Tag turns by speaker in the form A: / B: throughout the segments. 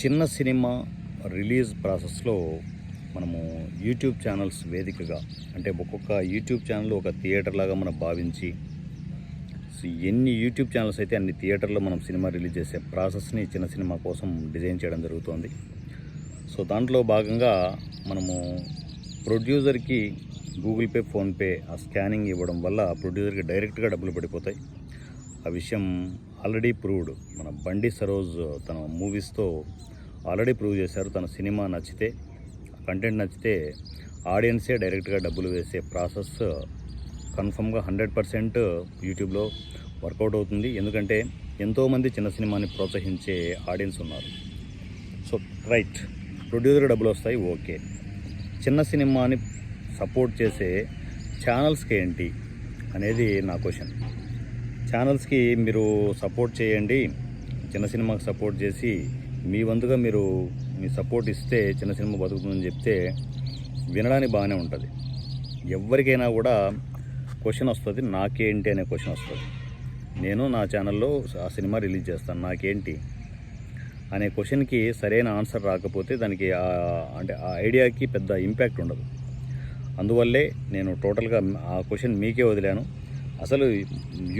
A: చిన్న cinema release ప్రాసెస్లో మనము యూట్యూబ్ ఛానల్స్ వేదికగా అంటే ఒక్కొక్క యూట్యూబ్ ఛానల్ ఒక థియేటర్ లాగా మనం భావించి ఎన్ని యూట్యూబ్ ఛానల్స్ అయితే అన్ని థియేటర్లో మనం సినిమా రిలీజ్ చేసే ప్రాసెస్ని చిన్న సినిమా కోసం డిజైన్ చేయడం జరుగుతోంది. సో దాంట్లో భాగంగా మనము ప్రొడ్యూసర్కి గూగుల్ పే ఫోన్పే ఆ స్కానింగ్ ఇవ్వడం వల్ల ప్రొడ్యూసర్కి డైరెక్ట్గా డబ్బులు పడిపోతాయి. ఆ విషయం ఆల్రెడీ ప్రూవ్డ్. మన బండి సరోజ్ తన మూవీస్తో ఆల్రెడీ ప్రూవ్ చేశారు. తన సినిమా నచ్చితే కంటెంట్ నచ్చితే ఆడియన్సే డైరెక్ట్గా డబ్బులు వేసే ప్రాసెస్ కన్ఫర్మ్గా హండ్రెడ్ పర్సెంట్ యూట్యూబ్లో వర్కౌట్ అవుతుంది. ఎందుకంటే ఎంతోమంది చిన్న సినిమాని ప్రోత్సహించే ఆడియన్స్ ఉన్నారు. So right. ప్రొడ్యూసర్ డబ్బులు వస్తాయి. ఓకే. చిన్న సినిమాని సపోర్ట్ చేసే ఛానల్స్కి ఏంటి అనేది నా క్వశ్చన్. ఛానల్స్కి మీరు సపోర్ట్ చేయండి. చిన్న సినిమాకి సపోర్ట్ చేసి మీ వంతుగా మీరు మీ సపోర్ట్ ఇస్తే చిన్న సినిమా బతుకుతుందని చెప్తే వినడానికి బాగానే ఉంటుంది. ఎవరికైనా కూడా క్వశ్చన్ వస్తుంది నాకేంటి అనే క్వశ్చన్ వస్తుంది. నేను నా ఛానల్లో ఆ సినిమా రిలీజ్ చేస్తాను నాకేంటి అనే క్వశ్చన్కి సరైన ఆన్సర్ రాకపోతే దానికి అంటే ఆ ఐడియాకి పెద్ద ఇంపాక్ట్ ఉండదు. అందువల్లే నేను టోటల్గా ఆ క్వశ్చన్ మీకే వదిలాను. అసలు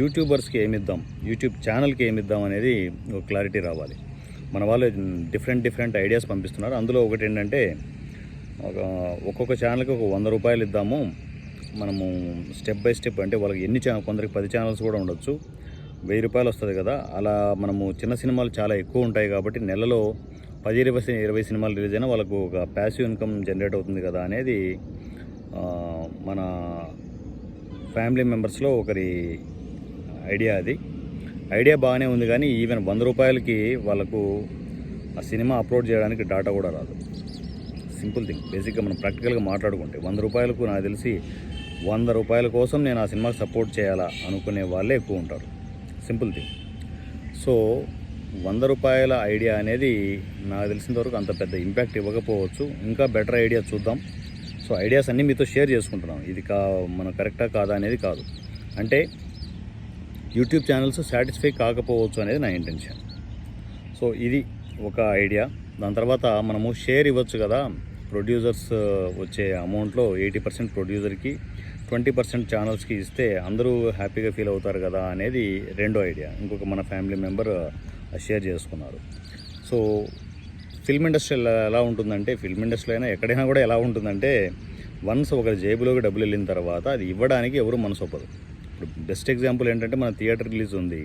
A: యూట్యూబర్స్కి ఏమిద్దాం యూట్యూబ్ ఛానల్కి ఏమిద్దాం అనేది ఒక క్లారిటీ రావాలి. మన వాళ్ళు డిఫరెంట్ డిఫరెంట్ ఐడియాస్ పంపిస్తున్నారు. అందులో ఒకటి ఏంటంటే ఒక ఒక్కొక్క ఛానల్కి ఒక వంద రూపాయలు ఇద్దాము. మనము స్టెప్ బై స్టెప్ అంటే వాళ్ళకి ఎన్ని ఛానల్ కొందరికి పది ఛానల్స్ కూడా ఉండొచ్చు. వెయ్యి రూపాయలు వస్తుంది కదా. అలా మనము చిన్న సినిమాలు చాలా ఎక్కువ ఉంటాయి కాబట్టి నెలలో పది ఇరవై ఇరవై సినిమాలు రిలీజ్ అయినా వాళ్ళకు ఒక ప్యాసివ్ ఇన్కమ్ జనరేట్ అవుతుంది కదా అనేది మన ఫ్యామిలీ మెంబర్స్లో ఒకరి ఐడియా అది. ఐడియా బాగానే ఉంది కానీ ఈవెన్ వంద రూపాయలకి వాళ్ళకు ఆ సినిమా అప్లోడ్ చేయడానికి డాటా కూడా రాదు. Simple thing. బేసిక్గా మనం ప్రాక్టికల్గా మాట్లాడుకుంటే వంద రూపాయలకు నాకు తెలిసి వంద రూపాయల కోసం నేను ఆ సినిమాకి సపోర్ట్ చేయాలా అనుకునే వాళ్ళే ఎక్కువ ఉంటారు. Simple thing. సో వంద రూపాయల ఐడియా అనేది నాకు తెలిసినంతవరకు అంత పెద్ద ఇంపాక్ట్ ఇవ్వకపోవచ్చు. ఇంకా బెటర్ ఐడియా చూద్దాం. సో ఐడియాస్ అన్నీ మీతో షేర్ చేసుకుంటున్నాం. ఇది కా మన కరెక్టా కాదా అనేది కాదు. అంటే యూట్యూబ్ ఛానల్స్ సాటిస్ఫై కాకపోవచ్చు అనేది నా ఇంటెన్షన్. సో ఇది ఒక ఐడియా. దాని తర్వాత మనము షేర్ ఇవ్వచ్చు కదా. ప్రొడ్యూసర్స్ వచ్చే అమౌంట్లో ఎయిటీ పర్సెంట్ ప్రొడ్యూసర్కి ట్వంటీ పర్సెంట్ ఛానల్స్కి ఇస్తే అందరూ హ్యాపీగా ఫీల్ అవుతారు కదా అనేది రెండో ఐడియా. ఇంకొక మన ఫ్యామిలీ మెంబర్ షేర్ చేసుకున్నారు. సో ఫిల్మ్ ఇండస్ట్రీ ఎలా ఉంటుందంటే ఫిల్మ్ ఇండస్ట్రీలో అయినా ఎక్కడైనా కూడా ఎలా ఉంటుందంటే వన్స్ ఒక జేబులోకి డబ్బులు వెళ్ళిన తర్వాత అది ఇవ్వడానికి ఎవరు మనసు ఒప్పదు. ఇప్పుడు బెస్ట్ ఎగ్జాంపుల్ ఏంటంటే మన థియేటర్ రిలీజ్ ఉంది.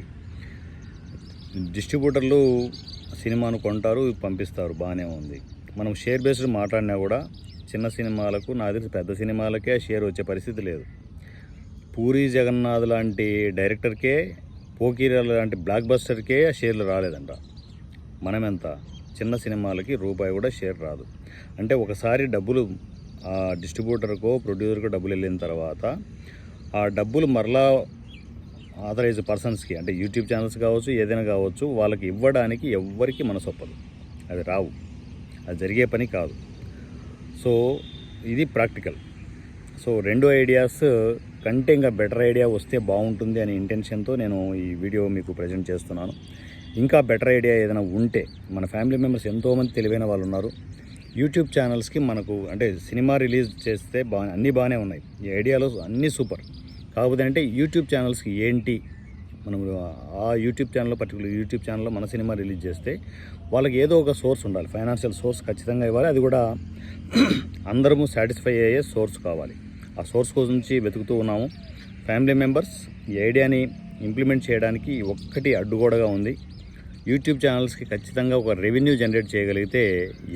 A: డిస్ట్రిబ్యూటర్లు సినిమాను కొంటారు పంపిస్తారు బాగానే ఉంది. మనం షేర్ బేస్డ్ మాట్లాడినా కూడా చిన్న సినిమాలకు నా తెలిసి పెద్ద సినిమాలకే ఆ షేర్ వచ్చే పరిస్థితి లేదు. పూరి జగన్నాథ్ లాంటి డైరెక్టర్కే పోకీరా లాంటి బ్లాక్ బస్టర్కే ఆ షేర్లు రాలేదంట. మనమెంత? చిన్న సినిమాలకి రూపాయి కూడా షేర్ రాదు. అంటే ఒకసారి డబ్బులు ఆ డిస్ట్రిబ్యూటర్కో ప్రొడ్యూసర్కో డబ్బులు వెళ్ళిన తర్వాత ఆ డబ్బులు మరలా ఆథరైజ్ పర్సన్స్కి అంటే యూట్యూబ్ ఛానల్స్ కావచ్చు ఏదైనా కావచ్చు వాళ్ళకి ఇవ్వడానికి ఎవ్వరికి మనసొప్పదు. అది రావు. అది జరిగే పని కాదు. సో ఇది ప్రాక్టికల్. సో రెండు ఐడియాస్ కంటే ఇంకా బెటర్ ఐడియా వస్తే బాగుంటుంది అనే ఇంటెన్షన్తో నేను ఈ వీడియో మీకు ప్రజెంట్ చేస్తున్నాను. ఇంకా బెటర్ ఐడియా ఏదైనా ఉంటే మన ఫ్యామిలీ మెంబర్స్ ఎంతోమంది తెలివైన వాళ్ళు ఉన్నారు. యూట్యూబ్ ఛానల్స్కి మనకు అంటే సినిమా రిలీజ్ చేస్తే బా అన్నీ బాగానే ఉన్నాయి. ఈ ఐడియాలో అన్నీ సూపర్ కాకపోతే అంటే యూట్యూబ్ ఛానల్స్కి ఏంటి? మనం ఆ యూట్యూబ్ ఛానల్లో పర్టికులర్ యూట్యూబ్ ఛానల్లో మన సినిమా రిలీజ్ చేస్తే వాళ్ళకి ఏదో ఒక సోర్స్ ఉండాలి. ఫైనాన్షియల్ సోర్స్ ఖచ్చితంగా ఇవ్వాలి. అది కూడా అందరము సాటిస్ఫై అయ్యే సోర్స్ కావాలి. ఆ సోర్స్ కోసం వెతుకుతూ ఉన్నాము. ఫ్యామిలీ మెంబర్స్ ఈ ఐడియాని ఇంప్లిమెంట్ చేయడానికి ఒక్కటి అడ్డుగోడగా ఉంది. యూట్యూబ్ ఛానల్స్కి ఖచ్చితంగా ఒక రెవెన్యూ జనరేట్ చేయగలిగితే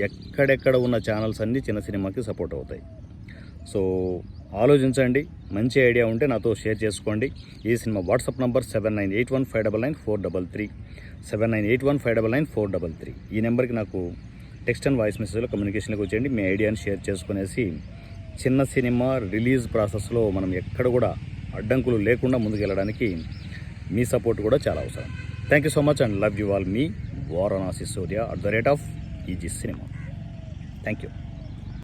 A: ఎక్కడెక్కడ ఉన్న ఛానల్స్ అన్నీ చిన్న సినిమాకి సపోర్ట్ అవుతాయి. సో ఆలోచించండి. మంచి ఐడియా ఉంటే నాతో షేర్ చేసుకోండి. ఈ cinema WhatsApp number seven nine eight one five double nine four double three. Seven nine eight one five double nine four double three. ఈ నెంబర్కి నాకు టెక్స్ట్ అండ్ వాయిస్ మెసేజ్లో కమ్యూనికేషన్లోకి వచ్చేయండి. మీ ఐడియాని షేర్ చేసుకునేసి చిన్న సినిమా రిలీజ్ ప్రాసెస్లో మనం ఎక్కడ కూడా అడ్డంకులు లేకుండా ముందుకెళ్ళడానికి మీ సపోర్ట్ కూడా చాలా అవసరం. Thank you so much and love you all me Varanasi Surya at the rate of easy cinema thank you